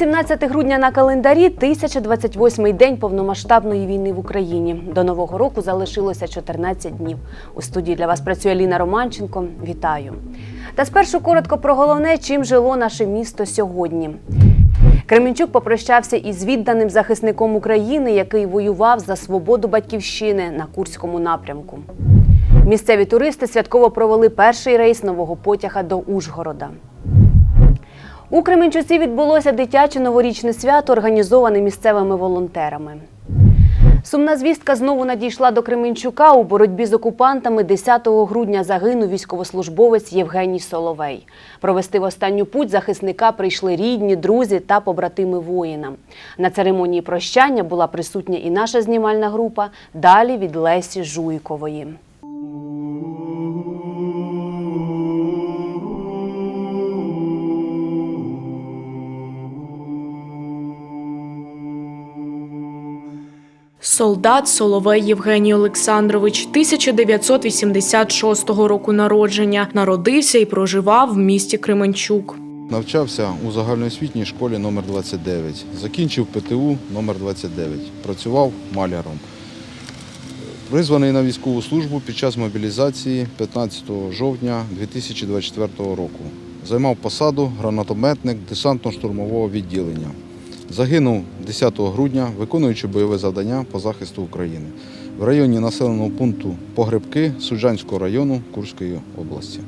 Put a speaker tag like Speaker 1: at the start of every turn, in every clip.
Speaker 1: 17 грудня на календарі 1028 день повномасштабної війни в Україні. До нового року залишилося 14 днів. У студії для вас працює Ліна Романченко. Вітаю. Та спершу коротко про головне, чим жило наше місто сьогодні. Кременчук попрощався із відданим захисником України, який воював за свободу батьківщини на Курському напрямку. Місцеві туристи святково провели перший рейс нового потяга до Ужгорода. У Кременчуці відбулося дитяче новорічне свято, організоване місцевими волонтерами. Сумна звістка знову надійшла до Кременчука. У боротьбі з окупантами 10 грудня загинув військовослужбовець Євгеній Соловей. Провести в останню путь захисника прийшли рідні, друзі та побратими воїна. На церемонії прощання була присутня і наша знімальна група. Далі від Лесі Жуйкової.
Speaker 2: Солдат Соловей Євгеній Олександрович 1986 року народження. Народився і проживав в місті Кременчук.
Speaker 3: Навчався у загальноосвітній школі номер 29 Закінчив ПТУ номер 29 Працював маляром. Призваний на військову службу під час мобілізації 15 жовтня 2024 року. Займав посаду гранатометник десантно-штурмового відділення. Загинув 10 грудня, виконуючи бойове завдання по захисту України в районі населеного пункту Погребки Суджанського району Курської області.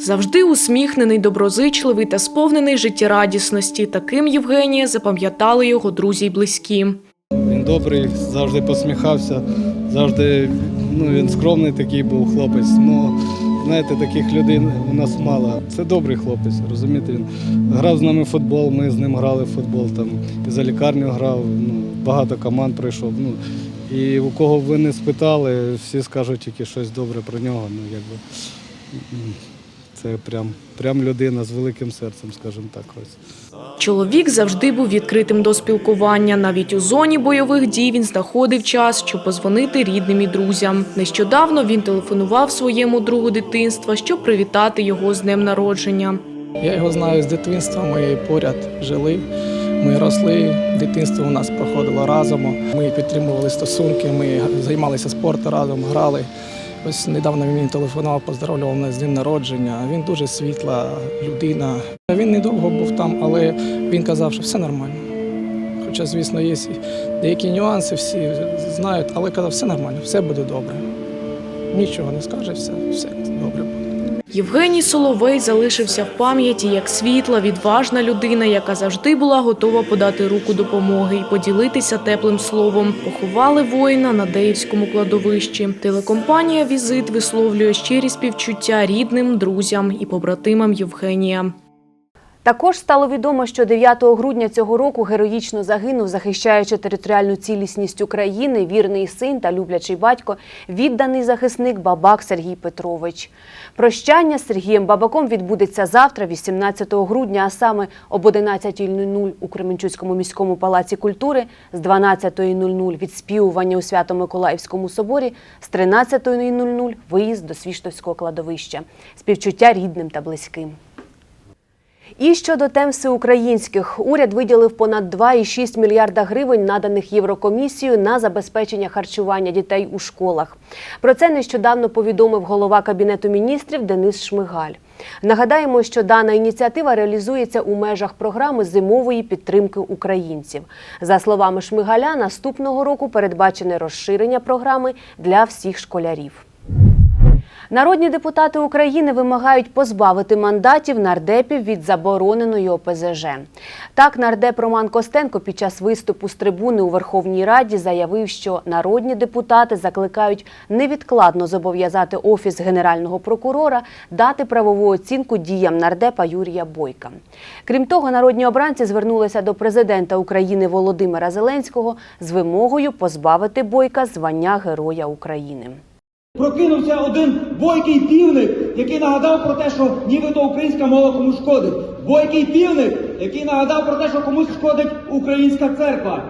Speaker 2: Завжди усміхнений, доброзичливий та сповнений життєрадісності. Таким Євгенія запам'ятали його друзі й близькі.
Speaker 4: Він добрий, завжди посміхався, завжди ну, він скромний такий був хлопець. Ну, знаєте, таких людей у нас мало. Це добрий хлопець, розумієте, він грав з нами в футбол, ми з ним грали в футбол, там, і за лікарню грав, ну, багато команд прийшов. Ну, і у кого ви не спитали, всі скажуть тільки щось добре про нього. Ну, якби, це прям, прям людина з великим серцем, скажімо так. Ось.
Speaker 2: Чоловік завжди був відкритим до спілкування. Навіть у зоні бойових дій він знаходив час, щоб позвонити рідним і друзям. Нещодавно він телефонував своєму другу дитинства, щоб привітати його з днем народження.
Speaker 5: Я його знаю з дитинства, ми поряд жили, ми росли, дитинство у нас проходило разом. Ми підтримували стосунки, ми займалися спортом разом, грали. Ось недавно він телефонував, поздоровлював мене з днем народження. Він дуже світла людина. Він недовго був там, але він казав, що все нормально. Хоча, звісно, є деякі нюанси, всі знають, але казав, все нормально, все буде добре. Нічого не скаже, все, все добре.
Speaker 2: Євгеній Соловей залишився в пам'яті як світла, відважна людина, яка завжди була готова подати руку допомоги і поділитися теплим словом. Поховали воїна на Деївському кладовищі. Телекомпанія Візит висловлює щирі співчуття рідним, друзям і побратимам Євгенія.
Speaker 1: Також стало відомо, що 9 грудня цього року героїчно загинув, захищаючи територіальну цілісність України, вірний син та люблячий батько, відданий захисник Бабак Сергій Петрович. Прощання з Сергієм Бабаком відбудеться завтра, 18 грудня, а саме об 11.00 у Кременчуцькому міському палаці культури, з 12.00 відспівування у Свято-Миколаївському соборі, з 13.00 виїзд до Свіштовського кладовища. Співчуття рідним та близьким. І щодо тем всеукраїнських, уряд виділив понад 2,6 мільярда гривень, наданих Єврокомісією на забезпечення харчування дітей у школах. Про це нещодавно повідомив голова Кабінету міністрів Денис Шмигаль. Нагадаємо, що дана ініціатива реалізується у межах програми зимової підтримки українців. За словами Шмигаля, наступного року передбачене розширення програми для всіх школярів. Народні депутати України вимагають позбавити мандатів нардепів від забороненої ОПЗЖ. Так, нардеп Роман Костенко під час виступу з трибуни у Верховній Раді заявив, що народні депутати закликають невідкладно зобов'язати Офіс Генерального прокурора дати правову оцінку діям нардепа Юрія Бойка. Крім того, народні обранці звернулися до президента України Володимира Зеленського з вимогою позбавити Бойка звання Героя України.
Speaker 6: Прокинувся один бойкий півник, який нагадав про те, що нібито українська мова комусь шкодить. Бойкий півник, який нагадав про те, що комусь шкодить українська церква.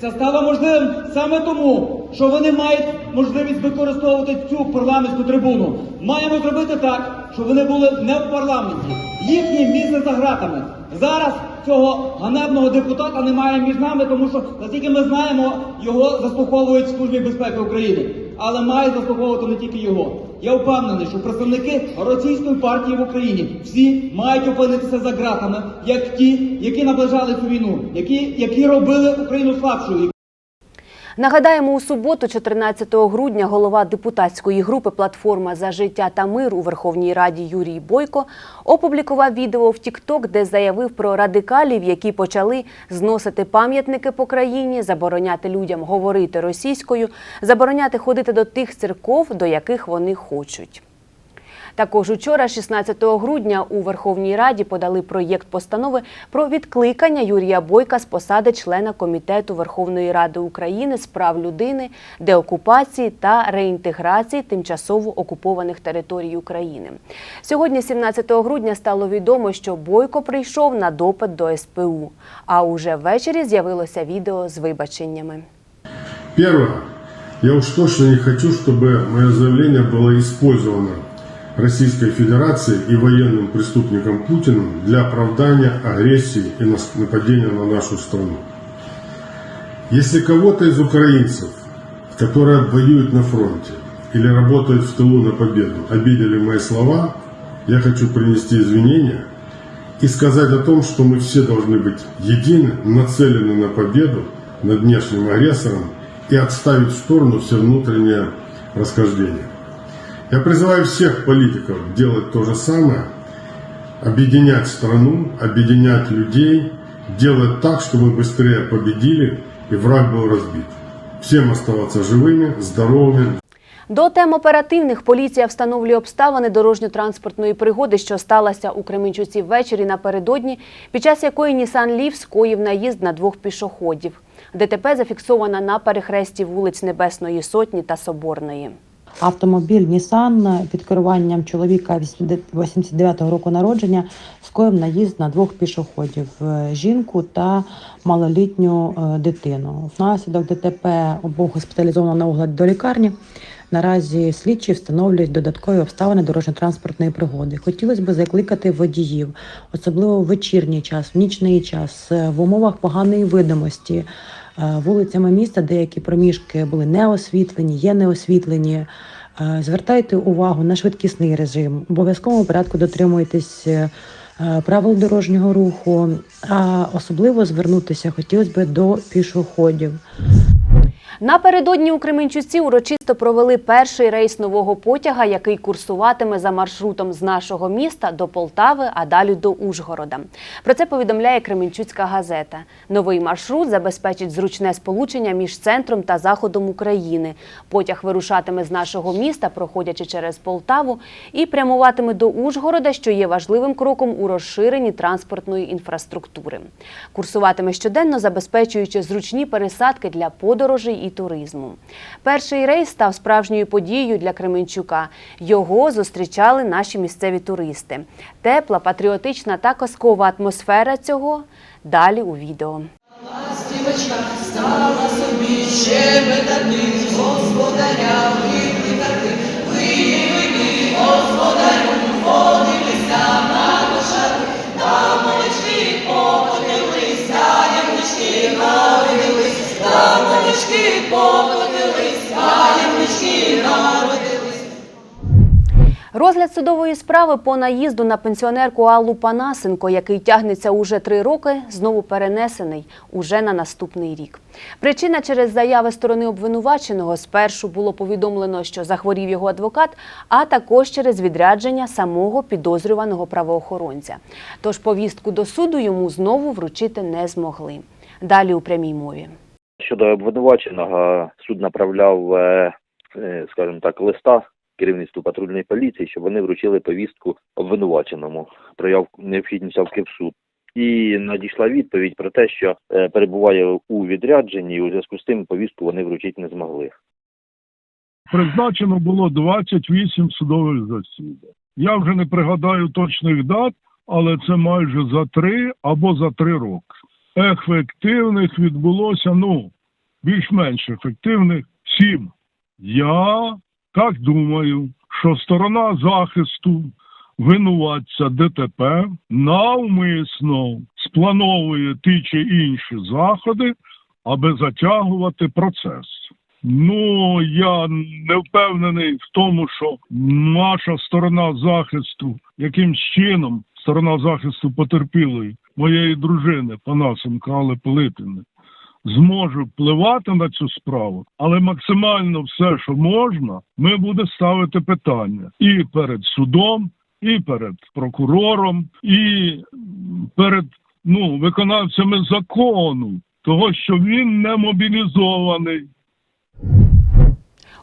Speaker 6: Це стало можливим саме тому, що вони мають можливість використовувати цю парламентську трибуну. Маємо зробити так, щоб вони були не в парламенті. Їхнє місце за гратами. Зараз цього ганебного депутата немає між нами, тому що наскільки ми знаємо, його заслуховують в Службі безпеки України. Але має заслуговувати не тільки його. Я впевнений, що представники російської партії в Україні всі мають опинитися за ґратами, як ті, які наближали цю війну, які, які робили Україну слабшою.
Speaker 1: Нагадаємо, у суботу, 14 грудня, голова депутатської групи Платформа за життя та мир у Верховній Раді Юрій Бойко опублікував відео в TikTok, де заявив про радикалів, які почали зносити пам'ятники по країні, забороняти людям говорити російською, забороняти ходити до тих церков, до яких вони хочуть. Також учора, 16 грудня, у Верховній Раді подали проєкт постанови про відкликання Юрія Бойка з посади члена комітету Верховної Ради України з прав людини, деокупації та реінтеграції тимчасово окупованих територій України. Сьогодні, 17 грудня, стало відомо, що Бойко прийшов на допит до СПУ. А уже ввечері з'явилося відео з вибаченнями.
Speaker 7: Первое. Я уж точно не хочу, чтобы мое заявление было использовано Российской Федерацией и военным преступником Путиным для оправдания агрессии и нападения на нашу страну. Если кого-то из украинцев, которые воюют на фронте или работают в тылу на победу, обидели мои слова, я хочу принести извинения и сказать о том, что мы все должны быть едины, нацелены на победу над внешним агрессором и отставить в сторону все внутреннее расхождение. Я призываю всех политиков делать то же самое, объединять страну, объединять людей, делать так, чтобы мы быстрее победили и враг был разбит. Всем оставаться живыми, здоровыми,
Speaker 1: До тем оперативних поліція встановлює обставини дорожньо-транспортної пригоди, що сталася у Кременчуці ввечері напередодні, під час якої Нісан Лів скоїв наїзд на двох пішоходів. ДТП зафіксована на перехресті вулиць Небесної Сотні та Соборної.
Speaker 8: Автомобіль Нісан під керуванням чоловіка 89-го року народження скоїв наїзд на двох пішоходів е, жінку та малолітню е, дитину. Внаслідок ДТП обох госпіталізовано на огляд до лікарні. Наразі слідчі встановлюють додаткові обставини дорожньо-транспортної пригоди. Хотілося б закликати водіїв, особливо в вечірній час, в нічний час, е, в умовах поганої видимості. Е, Вулицями міста деякі проміжки були не освітлені, є неосвітлені. Е, Звертайте увагу на швидкісний режим. В обов'язковому порядку дотримуйтесь е, правил дорожнього руху, а особливо звернутися хотілося б до пішоходів.
Speaker 1: Напередодні у Кременчуці урочисто провели перший рейс нового потяга, який курсуватиме за маршрутом з нашого міста до Полтави, а далі до Ужгорода. Про це повідомляє Кременчуцька газета. Новий маршрут забезпечить зручне сполучення між центром та заходом України. Потяг вирушатиме з нашого міста, проходячи через Полтаву, і прямуватиме до Ужгорода, що є важливим кроком у розширенні транспортної інфраструктури. Курсуватиме щоденно, забезпечуючи зручні пересадки для подорожей і туризму. Перший рейс став справжньою подією для Кременчука. Його зустрічали наші місцеві туристи. Тепла, патріотична та казкова атмосфера цього далі у відео. Розгляд судової справи по наїзду на пенсіонерку Аллу Панасенко, який тягнеться уже три роки, знову перенесений уже на наступний рік. Причина через заяви сторони обвинуваченого спершу було повідомлено, що захворів його адвокат, а також через відрядження самого підозрюваного правоохоронця. Тож повістку до суду йому знову вручити не змогли. Далі у прямій мові.
Speaker 9: Щодо обвинуваченого, суд направляв, е, е, скажімо так, листа керівництву патрульної поліції, щоб вони вручили повістку обвинуваченому про необхідність явки в суд. І надійшла відповідь про те, що е, перебуває у відрядженні, і у зв'язку з тим повістку вони вручити не змогли.
Speaker 10: призначено було 28 судових засідань. Я вже не пригадаю точних дат, але це майже за три або за три роки. Ефективних відбулося, ну, більш-менш ефективних сім. Я так думаю, що сторона захисту винуватця ДТП навмисно сплановує ті чи інші заходи, аби затягувати процес. Ну, я не впевнений в тому, що наша сторона захисту якимсь чином, сторона захисту потерпілої моєї дружини Панасенка Алли Пилипівни, зможе впливати на цю справу, але максимально все, що можна, ми будемо ставити питання і перед судом, і перед прокурором, і перед ну, виконавцями закону, того, що він не мобілізований.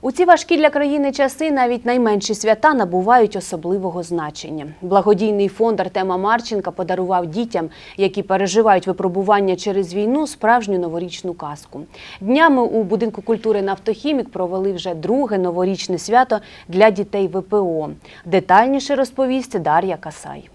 Speaker 1: У ці важкі для країни часи навіть найменші свята набувають особливого значення. Благодійний фонд Артема Марченка подарував дітям, які переживають випробування через війну, справжню новорічну казку. Днями у будинку культури Нафтохімік провели вже друге новорічне свято для дітей ВПО. Детальніше розповість Дар'я Касай.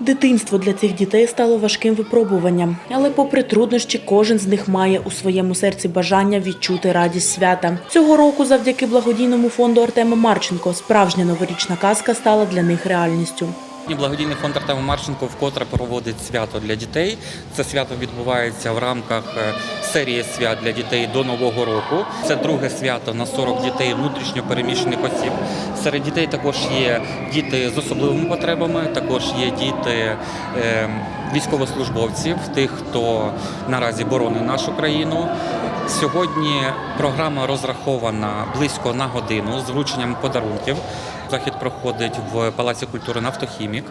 Speaker 11: Дитинство для цих дітей стало важким випробуванням, але попри труднощі, кожен з них має у своєму серці бажання відчути радість свята. Цього року, завдяки благодійному фонду Артема Марченко, справжня новорічна казка стала для них реальністю.
Speaker 12: І Благодійний фонд Артема Марченко вкотре проводить свято для дітей. Це свято відбувається в рамках е, серії свят для дітей до Нового року. Це друге свято на 40 дітей внутрішньо переміщених осіб. Серед дітей також є діти з особливими потребами, також є діти е, військовослужбовців, тих, хто наразі боронить нашу країну. Сьогодні програма розрахована близько на годину з врученням подарунків. Захід проходить в Палаці культури «Нафтохімік».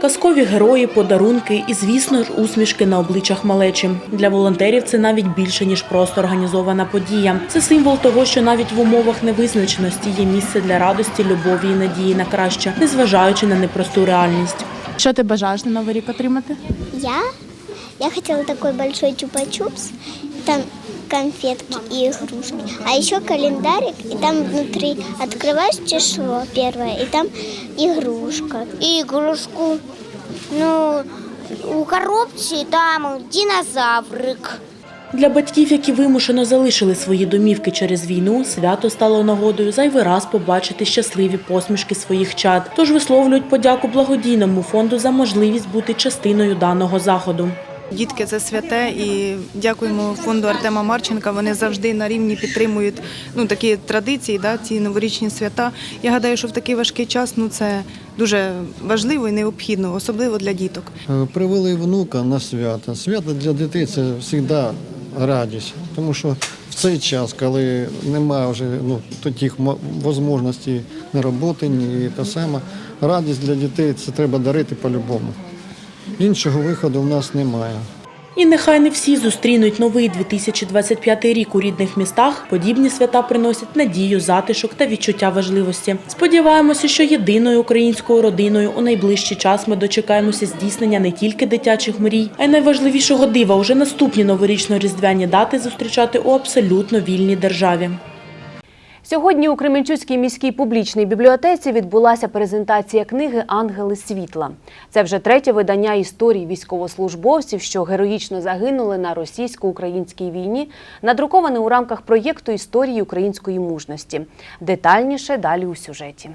Speaker 11: Казкові герої, подарунки і, звісно ж, усмішки на обличчях малечі. Для волонтерів це навіть більше ніж просто організована подія. Це символ того, що навіть в умовах невизначеності є місце для радості, любові і надії на краще, незважаючи на непросту реальність.
Speaker 13: Що ти бажаєш на новий рік отримати?
Speaker 14: Я? Я хотела такой большой чупа-чупс, там конфетки и игрушки. А еще календарик, и там внутри открываешь число первое, и там игрушка.
Speaker 15: Игрушку. Ну, у коробці там динозаврик.
Speaker 11: Для батьків, які вимушено залишили свої домівки через війну, свято стало нагодою зайвий раз побачити щасливі посмішки своїх чад. Тож висловлюють подяку благодійному фонду за можливість бути частиною даного заходу.
Speaker 13: Дітки це святе і дякуємо фонду Артема Марченка. Вони завжди на рівні підтримують ну такі традиції, да, ці новорічні свята. Я гадаю, що в такий важкий час ну це дуже важливо і необхідно, особливо для діток.
Speaker 16: Е, Привели внука на свято. Свято для дітей це завжди радість, тому що в цей час, коли немає вже ну, таких можливостей на роботи, ні та саме, радість для дітей це треба дарити по-любому. Іншого виходу в нас немає.
Speaker 11: І нехай не всі зустрінуть новий 2025 рік у рідних містах. Подібні свята приносять надію, затишок та відчуття важливості. Сподіваємося, що єдиною українською родиною у найближчий час ми дочекаємося здійснення не тільки дитячих мрій, а й найважливішого дива уже наступні новорічно-різдвяні дати зустрічати у абсолютно вільній державі.
Speaker 1: Сьогодні у Кременчуцькій міській публічній бібліотеці відбулася презентація книги Ангели світла. Це вже третє видання історії військовослужбовців, що героїчно загинули на російсько-українській війні, надруковане у рамках проєкту історії української мужності. Детальніше далі у сюжеті.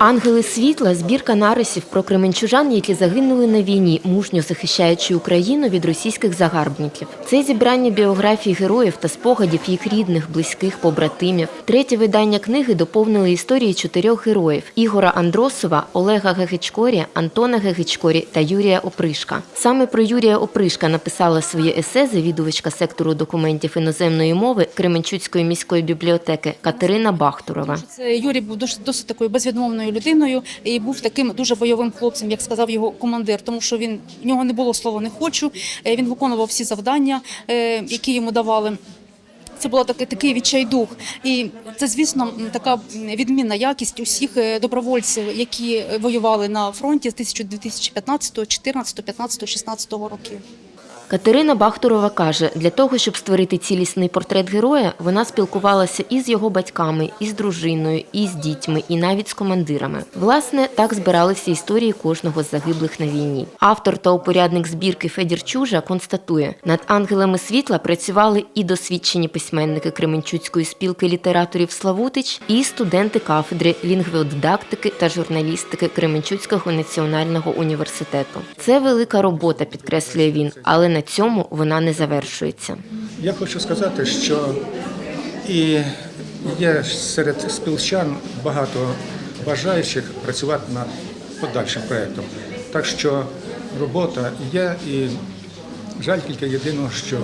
Speaker 17: Ангели світла збірка нарисів про кременчужан, які загинули на війні, мужньо захищаючи Україну від російських загарбників. Це зібрання біографій героїв та спогадів їх рідних, близьких, побратимів. Третє видання книги доповнили історії чотирьох героїв: Ігора Андросова, Олега Гегичкорі, Антона Гегичкорі та Юрія Опришка. Саме про Юрія Опришка написала своє есе завідувачка сектору документів іноземної мови Кременчуцької міської бібліотеки Катерина Бахтурова.
Speaker 18: Це Юрій був досить, такою безвідмовною людиною і був таким дуже бойовим хлопцем, як сказав його командир, тому що він в нього не було слова не хочу. Е, Він виконував всі завдання, е, які йому давали. Це було таке такий відчайдух, і це, звісно, така відмінна якість усіх е, добровольців, які воювали на фронті з 2015, 14, 15, 16 років.
Speaker 17: Катерина Бахтурова каже, для того, щоб створити цілісний портрет героя, вона спілкувалася і з його батьками, і з дружиною, і з дітьми, і навіть з командирами. Власне, так збиралися історії кожного з загиблих на війні. Автор та упорядник збірки Федір Чужа констатує, над ангелами світла працювали і досвідчені письменники Кременчуцької спілки літераторів Славутич, і студенти кафедри лінгводидактики та журналістики Кременчуцького національного університету. Це велика робота, підкреслює він, але на цьому вона не завершується.
Speaker 19: Я хочу сказати, що і є серед спілчан багато бажаючих працювати над подальшим проєктом. Так що робота є і жаль тільки єдиного, що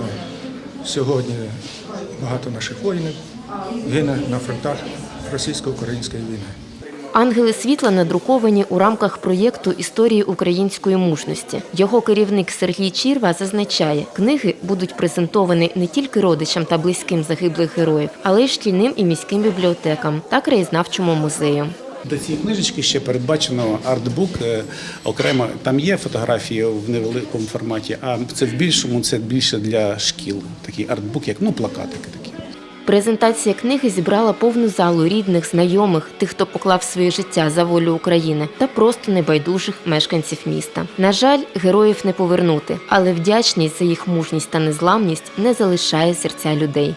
Speaker 19: сьогодні багато наших воїнів гине на фронтах російсько-української війни.
Speaker 17: Ангели світла надруковані у рамках проєкту Історії української мужності. Його керівник Сергій Чірва зазначає, книги будуть презентовані не тільки родичам та близьким загиблих героїв, але й шкільним і міським бібліотекам та краєзнавчому музею.
Speaker 20: До цієї книжечки ще передбачено артбук е, окремо. Там є фотографії в невеликому форматі, а це в більшому це більше для шкіл. Такий артбук, як ну плакатики такі.
Speaker 17: Презентація книги зібрала повну залу рідних, знайомих, тих, хто поклав своє життя за волю України, та просто небайдужих мешканців міста. На жаль, героїв не повернути, але вдячність за їх мужність та незламність не залишає серця людей.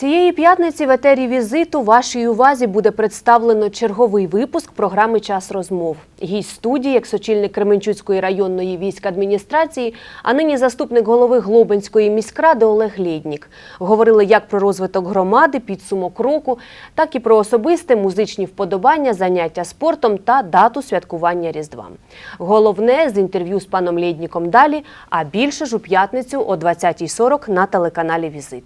Speaker 1: Цієї п'ятниці в етері візиту вашій увазі буде представлено черговий випуск програми Час розмов. Гість студії, як сочільник Кременчуцької районної військадміністрації, а нині заступник голови Глобинської міськради Олег Лєднік. Говорили як про розвиток громади, підсумок року, так і про особисте музичні вподобання, заняття спортом та дату святкування Різдва. Головне з інтерв'ю з паном Лєдніком далі, а більше ж у п'ятницю о 20.40 на телеканалі Візит.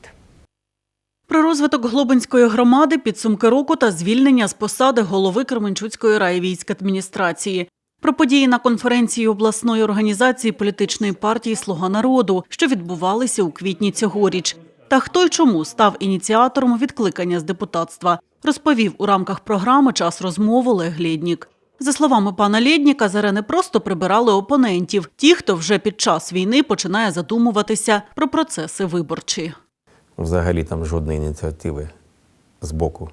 Speaker 21: Про розвиток Глобинської громади, підсумки року та звільнення з посади голови Кременчуцької райвійськадміністрації. Про події на конференції обласної організації політичної партії Слуга народу, що відбувалися у квітні цьогоріч. Та хто й чому став ініціатором відкликання з депутатства, розповів у рамках програми Час розмови Олег Лєднік. За словами пана Лєдніка, зараз не просто прибирали опонентів, ті, хто вже під час війни починає задумуватися про процеси виборчі.
Speaker 22: Взагалі там жодної ініціативи з боку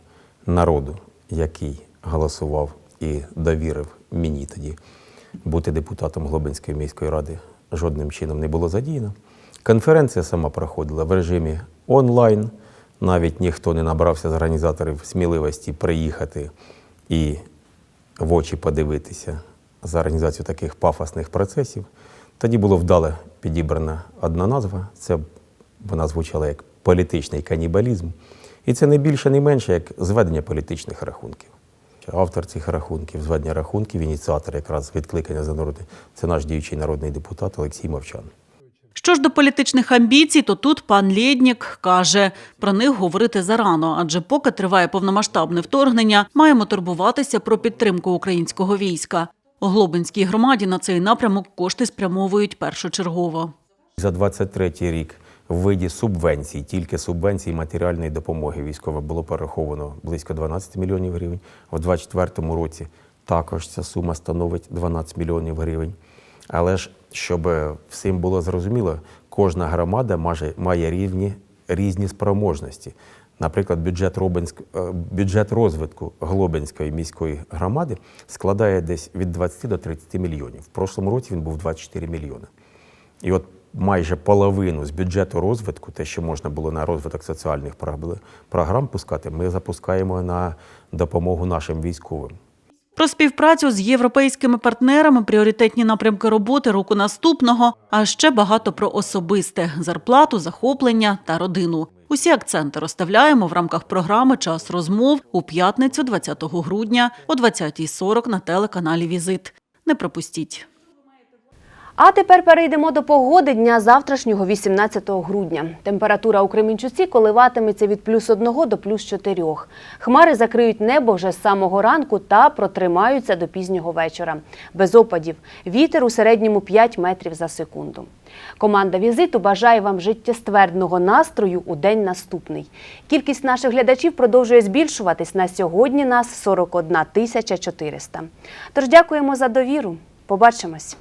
Speaker 22: народу, який голосував і довірив мені тоді бути депутатом Глобинської міської ради, жодним чином не було задіяно. Конференція сама проходила в режимі онлайн. Навіть ніхто не набрався з організаторів сміливості приїхати і в очі подивитися за організацію таких пафосних процесів. Тоді було вдало підібрана одна назва. Це вона звучала як політичний канібалізм. І це не більше, не менше, як зведення політичних рахунків. Автор цих рахунків, зведення рахунків, ініціатор якраз відкликання за народи, це наш діючий народний депутат Олексій Мовчан.
Speaker 21: Що ж до політичних амбіцій, то тут пан Лєднік каже, про них говорити зарано, адже поки триває повномасштабне вторгнення, маємо турбуватися про підтримку українського війська. У Глобинській громаді на цей напрямок кошти спрямовують першочергово.
Speaker 22: За 23 рік виді субвенцій, тільки субвенцій матеріальної допомоги військовим було перераховано близько 12 мільйонів гривень. В 2024 році також ця сума становить 12 мільйонів гривень. Але ж щоб всім було зрозуміло, кожна громада має, має рівні, різні спроможності. Наприклад, бюджет, Робинськ, е, бюджет розвитку Глобинської міської громади складає десь від 20 до 30 мільйонів. В прошлому році він був 24 мільйони. І от майже половину з бюджету розвитку, те, що можна було на розвиток соціальних програм- пускати, ми запускаємо на допомогу нашим військовим.
Speaker 21: Про співпрацю з європейськими партнерами, пріоритетні напрямки роботи року наступного, а ще багато про особисте зарплату, захоплення та родину. Усі акценти розставляємо в рамках програми Час розмов у п'ятницю, 20 грудня о 20.40 на телеканалі Візит. Не пропустіть.
Speaker 1: А тепер перейдемо до погоди дня завтрашнього, 18 грудня. Температура у Кременчуці коливатиметься від плюс 1 до плюс 4. Хмари закриють небо вже з самого ранку та протримаються до пізнього вечора. Без опадів. Вітер у середньому 5 метрів за секунду. Команда візиту бажає вам життєствердного настрою у день наступний. Кількість наших глядачів продовжує збільшуватись. На сьогодні нас 41 тисяча 400. Тож дякуємо за довіру. Побачимось.